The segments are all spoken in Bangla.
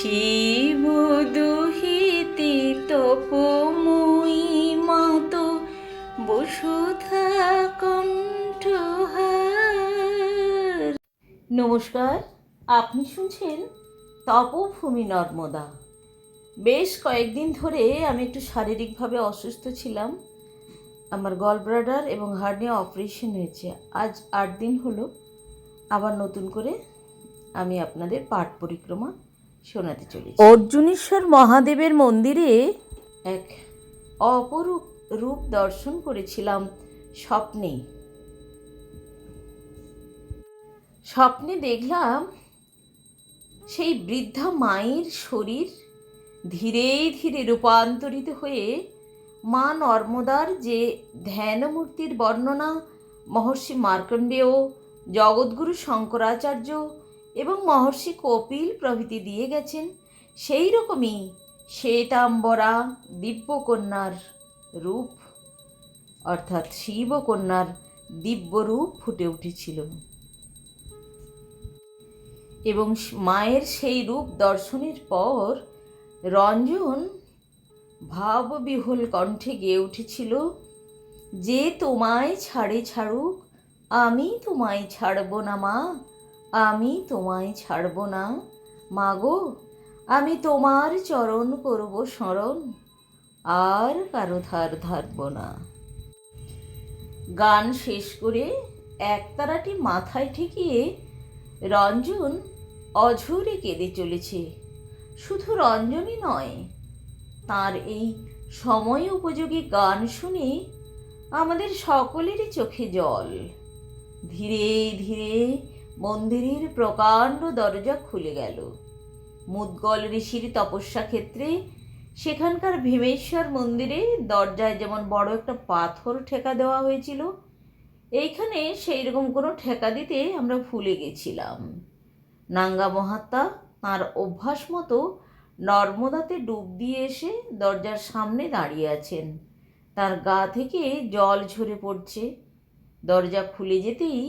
শিব দুহিতে তপময়ী মাত, বসুধা কণ্ঠহার নমস্কার, আপনি শুনছেন তপভূমি নর্মদা। বেশ কয়েকদিন ধরে আমি একটু শারীরিকভাবে অসুস্থ ছিলাম। আমার গল ব্রাডার এবং হার্নিয়া অপারেশন হয়েছে। আজ আট দিন হলো। আবার নতুন করে আমি আপনাদের পাঠ পরিক্রমা শোনাতে চলেছি। অর্জুনেশ্বর মহাদেবের মন্দিরে এক অপরূপ রূপ দর্শন করেছিলাম স্বপ্নে। স্বপ্নে দেখলাম সেই বৃদ্ধা মায়ের শরীর ধীরে ধীরে রূপান্তরিত হয়ে মা নর্মদার যে ধ্যানমূর্তির বর্ণনা মহর্ষি মার্কণ্ডেয় জগৎগুরু শঙ্করাচার্য এবং মহর্ষি কপিল প্রভৃতি দিয়ে গেছেন। সেই রকমই শ্বেতাম্বরা দিব্যকন্যার রূপ, অর্থাৎ শিবকন্যার দিব্যরূপ ফুটে উঠেছিল। এবং মায়ের সেই রূপ দর্শনের পর রঞ্জন ভাববিহ্বল কণ্ঠে গেয়ে উঠেছিল, যে তোমায় ছাড়ে ছাড়ুক, আমি তোমায় ছাড়ব না মা। আমি তোমায় ছাড়ব না। মাগো, আমি তোমার চরণ করব স্মরণ, আর কারও ধার ধারব না। গান শেষ করে একতারাটি মাথায় ঠেকিয়ে রঞ্জন অঝরে কেঁদে চলেছে। শুধু রঞ্জনই নয়, তার এই সময় উপযোগী গান শুনে আমাদের সকলেরই চোখে জল। ধীরে ধীরে মন্দিরের প্রকাণ্ড দরজা খুলে গেল। মুদগল ঋষির তপস্যা ক্ষেত্রে সেখানকার ভীমেশ্বর মন্দিরে দরজায় যেমন বড় একটা পাথর ঠেকা দেওয়া হয়েছিল, এইখানে সেই রকম কোনো ঠেকা দিতে আমরা ভুলে গেছিলাম। নাঙ্গা মহাত্মা তাঁর অভ্যাস মতো নর্মদাতে ডুব দিয়ে এসে দরজার সামনে দাঁড়িয়ে আছেন। তার গা থেকে জল ঝরে পড়ছে। দরজা খুলে যেতেই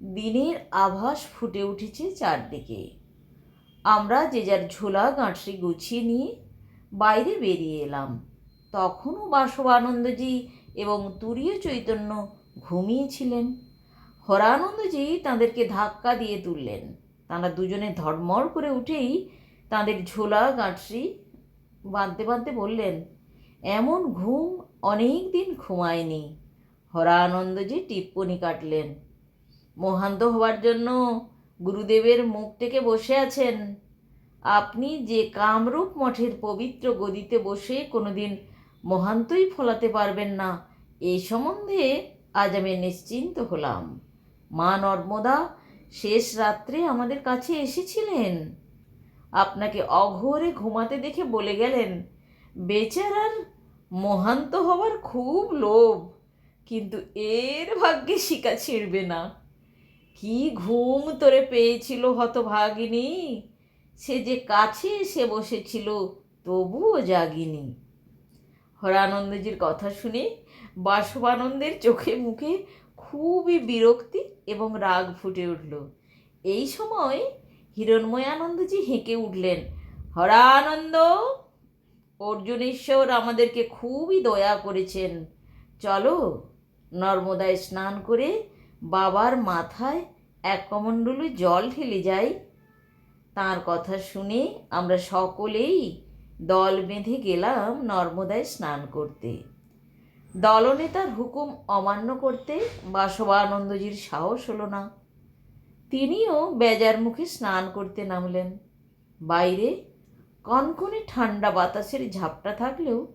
দিনের আভাস ফুটে উঠেছে চারদিকে। আমরা যে যার ঝোলা গাঁটরি গুছিয়ে নিয়ে বাইরে বেরিয়ে এলাম। তখনও বাসবানন্দজি এবং তুরীয় চৈতন্য ঘুমিয়েছিলেন। হরানন্দজি তাঁদেরকে ধাক্কা দিয়ে তুললেন। তাঁরা দুজনে ধর্মর করে উঠেই তাঁদের ঝোলা গাঁটরি বাঁধতে বাঁধতে বললেন, এমন ঘুম অনেক দিন ঘুমায়নি। হরানন্দজি টিপ্পনি কাটলেন মহান্ত হওয়ার জন্য গুরুদেবের মুখ থেকে বসে আছেন। আপনি যে কামরূপ মঠের পবিত্র গদিতে বসে কোনোদিন মহান্তই ফলাতে পারবেন না এই সম্বন্ধে আজ আমি নিশ্চিন্ত হলাম। মা নর্মদা শেষ রাত্রে আমাদের কাছে এসেছিলেন। আপনাকে অঘোরে ঘুমাতে দেখে বলে গেলেন, বেচারার মহান্ত হওয়ার খুব লোভ, কিন্তু এর ভাগ্যে শিকা ছিঁড়বে না। কি ঘুম তোরে পেয়েছিল হতভাগিনী? সে যে কাছে এসে বসেছিল, তবুও জাগিনি। হরানন্দজির কথা শুনে বাসবানন্দের চোখে মুখে খুবই বিরক্তি এবং রাগ ফুটে উঠল। এই সময় হিরণময়ানন্দজি হেঁকে উঠলেন, হরানন্দ, অর্জুনেশ্বর আমাদেরকে খুবই দয়া করেছেন। চলো নর্মদায় স্নান করে বাবার মাথায় এক কমণ্ডলু জল ঢেলে যাই। তার কথা শুনে আমরা সকলেই দল বেঁধে গেলাম নর্মদায় স্নান করতে। দলনেতার হুকুম অমান্য করতে বাসবানন্দজির সাহস হলো না। তিনিও বেজার মুখে স্নান করতে নামলেন। বাইরে কনকনে ঠান্ডা বাতাসের ঝাপটা থাকলেও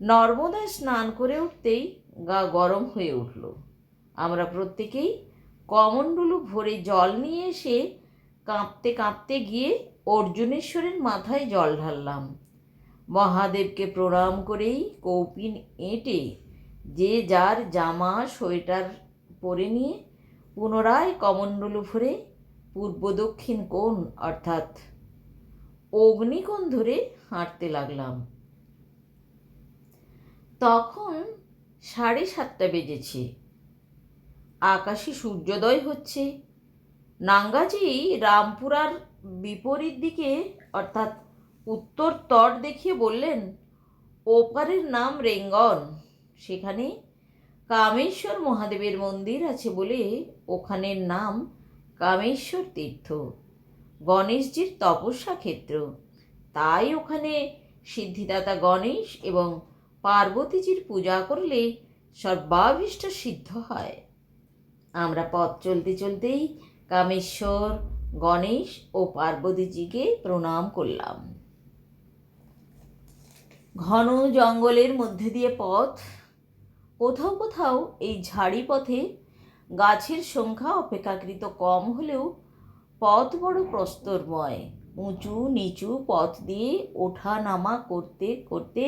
নর্মদায় স্নান করে উঠতেই গা গরম হয়ে উঠল। আমরা প্রত্যেকেই কমণ্ডলু ভরে জল নিয়ে এসে কাঁপতে কাঁপতে গিয়ে অর্জুনেশ্বরের মাথায় জল ঢাললাম। মহাদেবকে প্রণাম করেই কৌপিন এঁটে যে যার জামা, সোয়েটার পরে নিয়ে পুনরায় কমণ্ডলু ভরে পূর্ব দক্ষিণ কোণ, অর্থাৎ অগ্নিকোণ ধরে হাঁটতে লাগলাম। তখন সাড়ে সাতটা বেজেছে। আকাশে সূর্যোদয় হচ্ছে। নাঙ্গাজি রামপুরার বিপরীত দিকে, অর্থাৎ উত্তর তট দেখিয়ে বললেন, ওপারের নাম রেঙ্গন। সেখানে কামেশ্বর মহাদেবের মন্দির আছে বলে ওখানের নাম কামেশ্বর তীর্থ। গণেশজির তপস্যা ক্ষেত্র। তাই ওখানে সিদ্ধিদাতা গণেশ এবং পার্বতীজির পূজা করলে সর্বাভীষ্ট সিদ্ধ হয়। আমরা পথ চলতে চলতেই কামেশ্বর, গণেশ ও পার্বতীজিকে প্রণাম করলাম। ঘন জঙ্গলের মধ্যে দিয়ে পথ, কোথাও কোথাও এই ঝাড়ি পথে গাছের সংখ্যা অপেক্ষাকৃত কম হলেও পথ বড় প্রস্তরময়। উঁচু নিচু পথ দিয়ে ওঠা নামা করতে করতে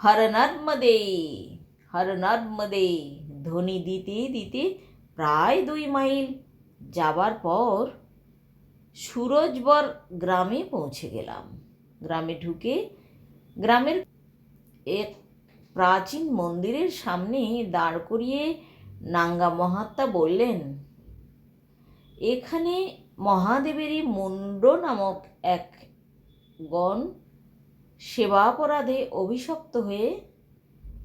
হর নর্মদে হর নর্মদে ধ্বনি দিতে দিতে প্রায় দুই মাইল যাবার পর সুরজবর গ্রামে পৌঁছে গেলাম। গ্রামে ঢুকে গ্রামের এক প্রাচীন মন্দিরের সামনে দাঁড় করিয়ে নাঙ্গা মহাত্মা বললেন, এখানে মহাদেবেরই মুন্ড নামক এক গণ সেবাপরাধে অভিশপ্ত হয়ে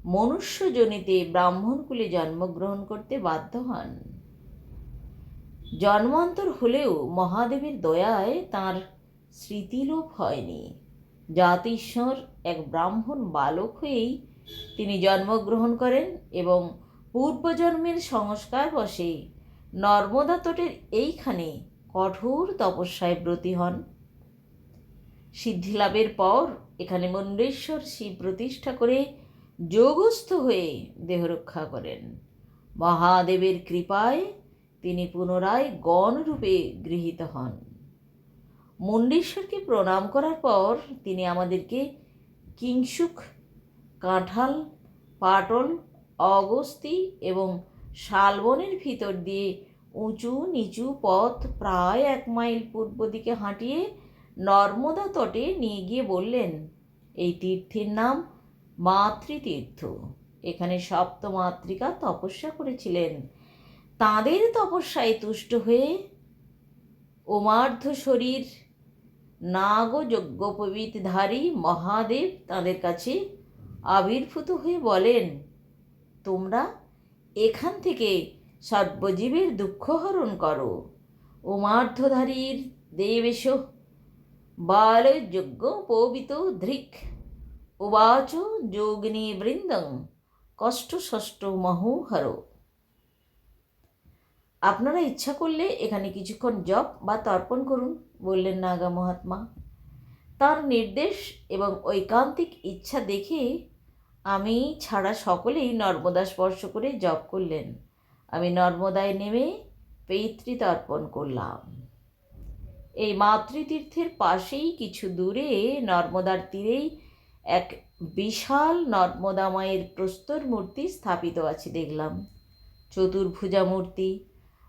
মনুষ্যজনিতে ব্রাহ্মণকুলে জন্মগ্রহণ করতে বাধ্য হন। জন্মান্তর হলেও মহাদেবের দয়ায় তার স্মৃতিলোপ হয়নি। জাতিশ্বর এক ব্রাহ্মণ বালক হয়েই তিনি জন্মগ্রহণ করেন এবং পূর্বজন্মের সংস্কার বশে নর্মদা তটের এইখানে কঠোর তপস্যায় ব্রতী হন। সিদ্ধিলাভের পর এখানে মন্ডেশ্বর শিব প্রতিষ্ঠা করে যোগস্থ হয়ে দেহরক্ষা করেন। মহাদেবের কৃপায় তিনি পুনরায় গণরূপে গৃহীত হন। মুন্ডেশ্বরকে প্রণাম করার পর তিনি আমাদেরকে কিংসুক কাঁঠাল, পাটল, অগস্তি এবং শালবনের ভিতর দিয়ে উঁচু নিচু পথ প্রায় এক মাইল পূর্ব দিকে হাঁটিয়ে নর্মদা তটে নিয়ে গিয়ে বললেন, এই তীর্থের নাম মাতৃতীর্থ। এখানে সপ্তমাতৃকা তপস্যা করেছিলেন। তাঁদের তপস্যায় তুষ্ট হয়ে ওমার্ধ শরীর নাগ যজ্ঞোপবীতধারী মহাদেব তাদের কাছে আবির্ভূত হয়ে বলেন, তোমরা এখান থেকে সর্বজীবের দুঃখ হরণ করো। উমার্ধধারীর দেবেশ যজ্ঞ পবিত ধৃক উবাচ যোগিনী বৃন্দং কষ্ট ষষ্ঠ মহোহর আপনারা ইচ্ছা করলে এখানে কিছুক্ষণ জপ বা তর্পণ করুন, বললেন নাগা মহাত্মা। তার নির্দেশ এবং ঐকান্তিক ইচ্ছা দেখে আমি ছাড়া সকলেই নর্মদা স্পর্শ করে জপ করলেন। আমি নর্মদায় নেমে তর্পণ করলাম। এই মাতৃতীর্থের পাশেই কিছু দূরে নর্মদার তীরেই এক বিশাল নর্মদা মায়ের প্রস্তর মূর্তি স্থাপিত আছে, দেখলাম। চতুর্ভুজা মূর্তি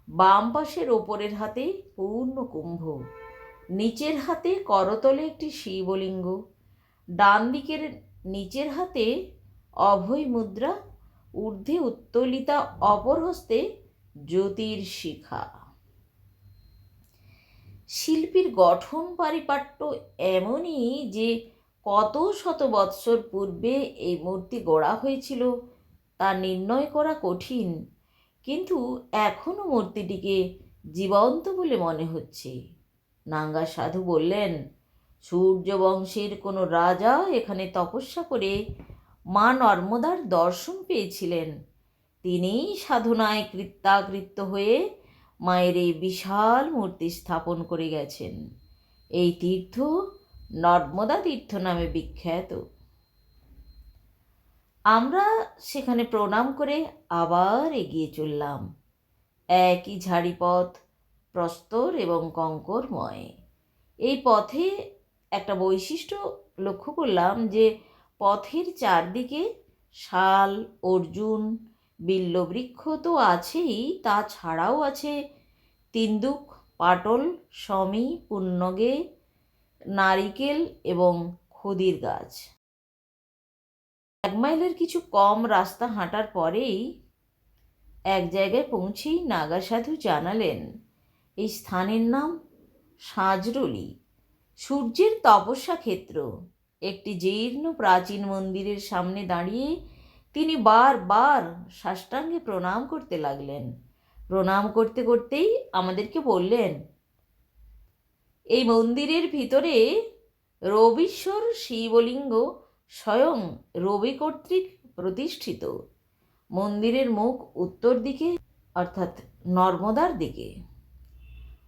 বাম পাশের ওপরের হাতে পূর্ণ কুম্ভ, নিচের হাতে করতলে একটি শিবলিঙ্গ, ডান দিকের নিচের হাতে অভয় মুদ্রা, ঊর্ধ্বে উত্তোলিতা, অপর হস্তে জ্যোতির শিখা শিল্পীর গঠন, পারিপাট্য এমনই যে কত শত বৎসর পূর্বে এই মূর্তি গড়া হয়েছিল তা নির্ণয় করা কঠিন। কিন্তু এখনও মূর্তিটিকে জীবন্ত বলে মনে হচ্ছে। নাঙ্গা সাধু বললেন সূর্যবংশের কোনো রাজা এখানে তপস্যা করে মা নর্মদার দর্শন পেয়েছিলেন। তিনিই সাধনায় কৃত্যাকৃত্য হয়ে মায়ের এই বিশাল মূর্তি স্থাপন করে গেছেন। এই তীর্থ নর্মদা তীর্থ নামে বিখ্যাত। আমরা সেখানে প্রণাম করে আবার এগিয়ে চললাম। একই ঝাড়িপথ, প্রস্তর এবং কঙ্করময়। এই পথে একটা বৈশিষ্ট্য লক্ষ্য করলাম যে, পথের চারদিকে শাল, অর্জুন, বিল্লবৃক্ষ তো আছেই, তাছাড়াও আছে তিন্দুক, পাটল, সমী, পুণ্যগে নারিকেল এবং খদির গাছ। এক মাইলের কিছু কম রাস্তা হাঁটার পরেই এক জায়গায় পৌঁছেই নাগা সাধু জানালেন, এই স্থানের নাম সাঁজরলি। সূর্যের তপস্যা ক্ষেত্র। একটি জীর্ণ প্রাচীন মন্দিরের সামনে দাঁড়িয়ে তিনি বারবার সাষ্টাঙ্গে প্রণাম করতে লাগলেন। প্রণাম করতে করতেই আমাদেরকে বললেন এই মন্দিরের ভিতরে রবিশ্বর শিবলিঙ্গ স্বয়ং রবি কর্তৃক প্রতিষ্ঠিত। মন্দিরের মুখ উত্তর দিকে, অর্থাৎ নর্মদার দিকে।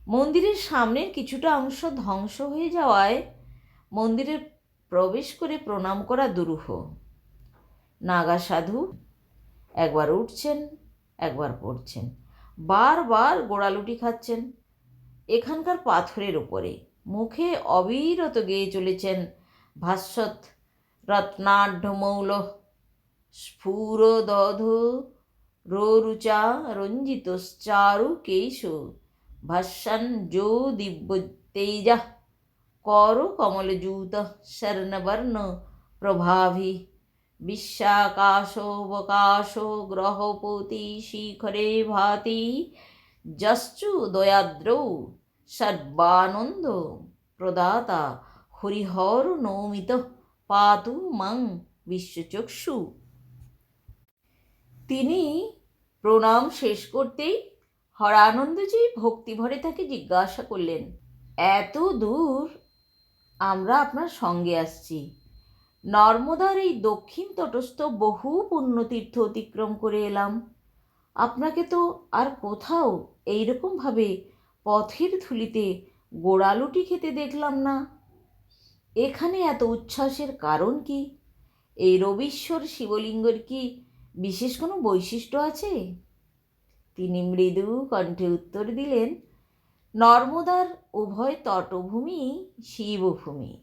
মন্দিরের সামনের কিছুটা অংশ ধ্বংস হয়ে যাওয়ায় মন্দিরে প্রবেশ করে প্রণাম করা দুরূহ। নাগা সাধু একবার উঠছেন, একবার পড়ছেন। বারবার গোড়ালুটি খাচ্ছেন এখানকার পাথরের উপরে। মুখে অবিরত গেয়ে চলেছেন ভাস্বত রত্নাঢ্যমৌল। স্ফুরদধ রোরুচা রঞ্জিতশ্চারু কেশ ভাস্যান যো দিব্যতেজা কর কমলজূত শর্ণবর্ণ প্রভাভি বিশ্বাকাশোবকাশ গ্রহপতি শিখরে ভাতি যশ্চু দয়াদ্রৌ সর্বানন্দ প্রদাতা হরিহর নৌমিত পাতু মাং বিশ্বচক্ষু তিনি প্রণাম শেষ করতেই হরানন্দজি ভক্তিভরে তাকে জিজ্ঞাসা করলেন এত দূর আমরা আপনার সঙ্গে আসছি নর্মদার এই দক্ষিণ তটস্থ বহু পুণ্যতীর্থ অতিক্রম করে এলাম আপনাকে তো আর কোথাও এইরকমভাবে পথের ধুলিতে গোড়ালুটি খেতে দেখলাম না। এখানে এত উচ্ছ্বাসের কারণ কি? এই রবীশ্বর শিবলিঙ্গের কি বিশেষ কোনো বৈশিষ্ট্য আছে? তিনি মৃদু কণ্ঠে উত্তর দিলেন, নর্মদার উভয় তটভূমি শিবভূমি।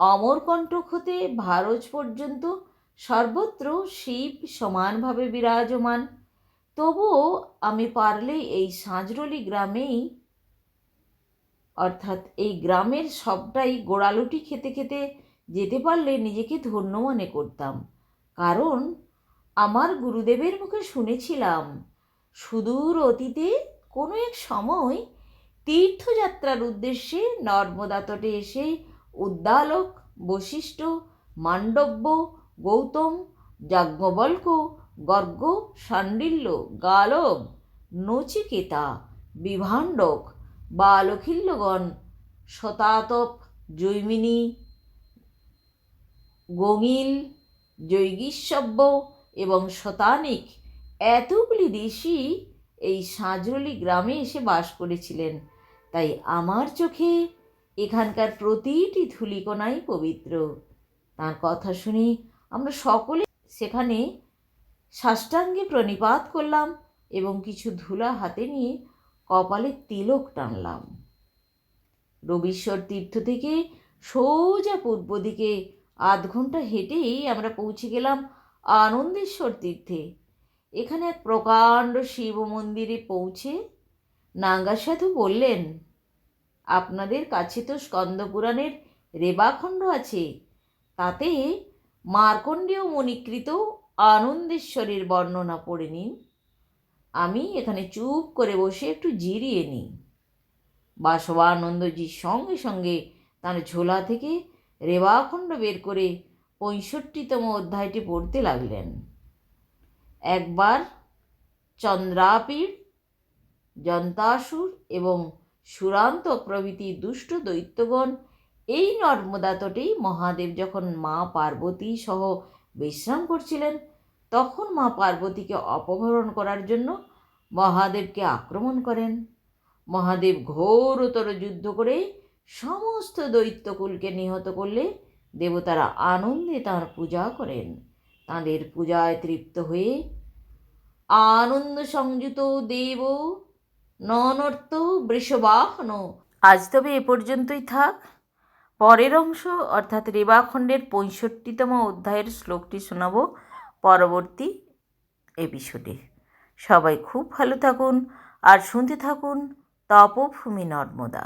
অমরকণ্টক হতে ভারজ পর্যন্ত সর্বত্র শিব সমানভাবে বিরাজমান। তবুও আমি পারলে এই সাঁজরলি গ্রামেই, অর্থাৎ এই গ্রামের সবটাই গোড়ালুটি খেতে খেতে যেতে পারলে নিজেকে ধন্য মনে করতাম। কারণ আমার গুরুদেবের মুখে শুনেছিলাম, সুদূর অতীতে কোনো এক সময় তীর্থযাত্রার উদ্দেশ্যে নর্মদা তটে এসে উদ্দালক, বশিষ্ঠ মান্ডব্য গৌতম, যাজ্ঞবল্ক গর্গ শাণ্ডিল্য গালব, নচিকেতা, বিভাণ্ডক, বালখিল্যগণ, শতাতপ, জৈমিনী, গঙিল জৈগীশ্বব্য এবং শতানিক। এতগুলি দেশি এই সাঁজরলি গ্রামে এসে বাস করেছিলেন। তাই আমার চোখে এখানকার প্রতিটি ধূলিকণাই পবিত্র। তার কথা শুনে আমরা সকলে সেখানে সাষ্টাঙ্গে প্রণিপাত করলাম এবং কিছু ধুলা হাতে নিয়ে কপালে তিলক টানলাম। রবিশ্বর তীর্থ থেকে সোজা পূর্ব দিকে আধ ঘণ্টা হেঁটেই আমরা পৌঁছে গেলাম আনন্দেশ্বর তীর্থে। এখানে এক প্রকাণ্ড শিব মন্দিরে পৌঁছে নাঙ্গা সাধু বললেন, আপনাদের কাছে তো স্কন্দপুরাণের রেবাখণ্ড আছে, তাতে মার্কণ্ডেয় মণিকৃত আনন্দেশ্বরের বর্ণনা পড়ে নিন। আমি এখানে চুপ করে বসে একটু জিরিয়ে নিই। বাসবানন্দজির সঙ্গে সঙ্গে তার ঝোলা থেকে রেবাখণ্ড বের করে পঁয়ষট্টিতম অধ্যায়টি পড়তে লাগলেন। একবার চন্দ্রাপীড় জন্তাসুর এবং সুরান্ত প্রভৃতি দুষ্ট দৈত্যগণ এই নর্মদা তটেই মহাদেব যখন মা পার্বতী সহ বিশ্রাম করছিলেন, তখন মা পার্বতীকে অপহরণ করার জন্য মহাদেবকে আক্রমণ করেন। মহাদেব ঘোরতর যুদ্ধ করে সমস্ত দৈত্যকুলকে নিহত করলে দেবতারা আনন্দে তাঁর পূজা করেন। তাঁদের পূজায় তৃপ্ত হয়ে আনন্দ সংযুত দেব, ননর্ত, বৃষবাহন। আজ তবে এ পর্যন্তই থাক। পরের অংশ অর্থাৎ রেবাখণ্ডের পঁয়ষট্টিতম অধ্যায়ের শ্লোকটি শোনাব পরবর্তী এপিসোডে সবাই খুব ভালো থাকুন আর শুনতে থাকুন তপভূমি নর্মদা।